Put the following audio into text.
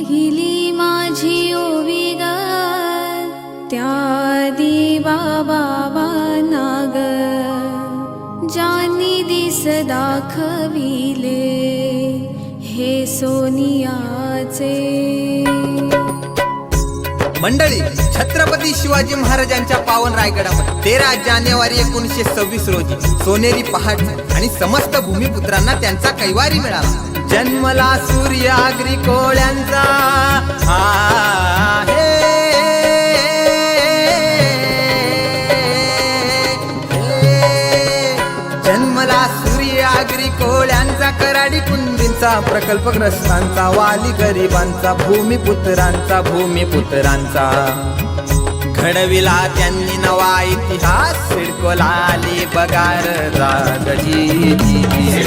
पहिली माझी ओवी ग त्या दिवा बाबा नाग. जानी दिस दाखविले हे सोनियाचे. मंडळी छत्रपती शिवाजी महाराजांच्या पावन रायगडामध्ये तेरा जानेवारी एकोणीसशे सव्वीस रोजी सोनेरी पहाट आणि समस्त भूमिपुत्रांना त्यांचा कैवारी मिळाला जन्मला सूर्य आगरी कोळ्यांचा. जन्मला सूर्य आगरी कोळ्यांचा कराडी कुंडींचा प्रकल्पग्रस्तांचा वाली गरिबांचा भूमिपुत्रांचा भूमिपुत्रांचा. घडविला त्यांनी नवा इतिहास सिडकोला आली बगार जागजी